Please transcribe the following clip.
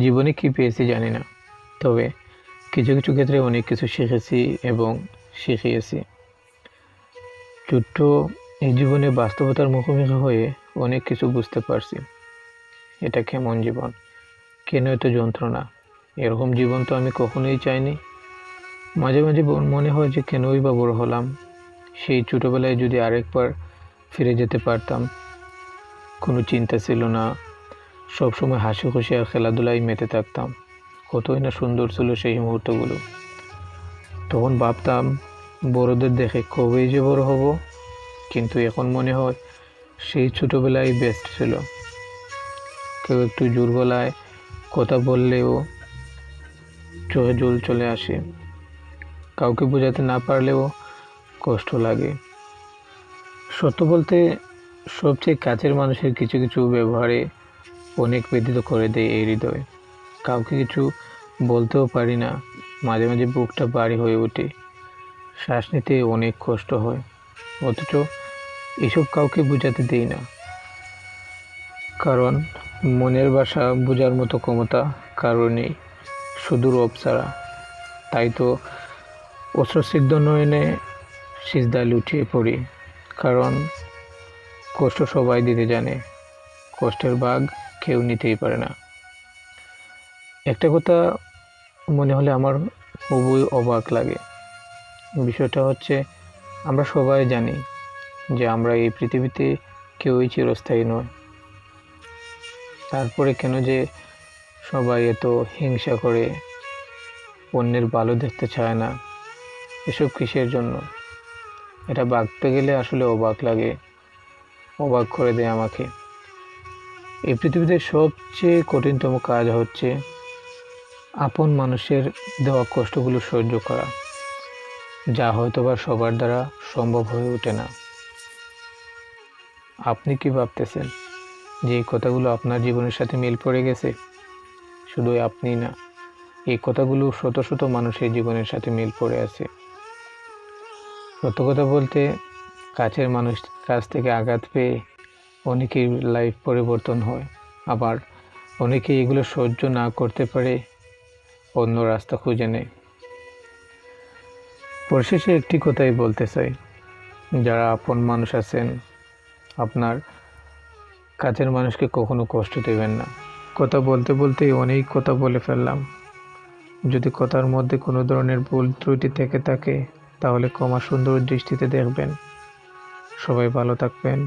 জীবনে কী পেয়েছি জানি না। তবে কিছু কিছু ক্ষেত্রে অনেক কিছু শিখেছি এবং শিখিয়েছি। ছোট্ট এই জীবনে বাস্তবতার মুখোমুখি হয়ে অনেক কিছু বুঝতে পারছি। এটা কেমন জীবন? কেন এত যন্ত্রণা? এরকম জীবন তো আমি কখনোই চাইনি। মাঝে মাঝে মনে হয় যে কেনই বা বড় হলাম। সেই ছোটোবেলায় যদি আরেকবার ফিরে যেতে পারতাম, কোনো চিন্তা ছিল না। সবসময় হাসি খুশি আর খেলাধুলায় মেতে থাকতাম। কতই না সুন্দর ছিল সেই মুহূর্তগুলো। তখন ভাবতাম, বড়দের দেখে কবেই যে বড় হব, কিন্তু এখন মনে হয় সেই ছোটোবেলায় বেস্ট ছিল। কেউ একটু জোর গলায় কথা বললেও চোখে জল চলে আসে। কাউকে বোঝাতে না পারলেও কষ্ট লাগে। সত্য বলতে সবচেয়ে কাছের মানুষের কিছু কিছু ব্যবহারে অনেক ব্যতীত করে দেয় এই হৃদয়। কাউকে কিছু বলতেও পারি না, মাঝে মাঝে বুকটা বাড়ি হয়ে ওঠে। শ্বাস নিতে অনেক কষ্ট হয়, অথচ এসব কাউকে বোঝাতে দেই না। কারণ মনের ভাষা বোঝার মতো ক্ষমতা কারও নেই, শুধু রব ছাড়া। তাই তো অস্ত্রসিদ্ধ নয়নে সিজদায় লুটিয়ে পড়ি, কারণ কষ্ট সবাই দিতে জানে। কষ্টের ভাগ কেউ নিতেই পারে না। একটা কথা মনে হলে আমার খুবই অবাক লাগে। বিষয়টা হচ্ছে, আমরা সবাই জানি যে আমরা এই পৃথিবীতে কেউই চিরস্থায়ী নয়। তারপরে কেন যে সবাই এত হিংসা করে, অন্যের ভালো দেখতে চায় না, এসব কিসের জন্য? এটা ভাবতে গেলে আসলে অবাক লাগে। অবাক করে দেয় আমাকে। এই পৃথিবীতে সবচেয়ে কঠিনতম কাজ হচ্ছে আপন মানুষের দেওয়া কষ্টগুলো সহ্য করা, যা হয়তো বা সবার দ্বারা সম্ভব হয়ে ওঠে না। আপনি কি ভাবতেছেন যে এই কথাগুলো আপনার জীবনের সাথে মিল পড়ে গেছে? শুধু আপনি না, এই কথাগুলো শত শত মানুষের জীবনের সাথে মিল পড়ে আছে। সত্য কথা বলতে, কাছের মানুষ কাছ থেকে আঘাত পেয়ে অনেকেই লাইফ পরিবর্তন হয়। আবার অনেকে এগুলো সহ্য না করতে পারে, অন্য রাস্তা খুঁজে নেয়। পরিশেষে একটি কথাই বলতে চাই। যারা আপন মানুষ আছেন, আপনার কাছের মানুষকে কখনো কষ্ট দেবেন না। কথা বলতে বলতে অনেক কথা বলে ফেললাম। যদি কথার মধ্যে কোনো ধরনের ভুল ত্রুটি থেকে থাকে, তাহলে ক্ষমা সুন্দর দৃষ্টিতে দেখবেন। সবাই ভালো থাকবেন।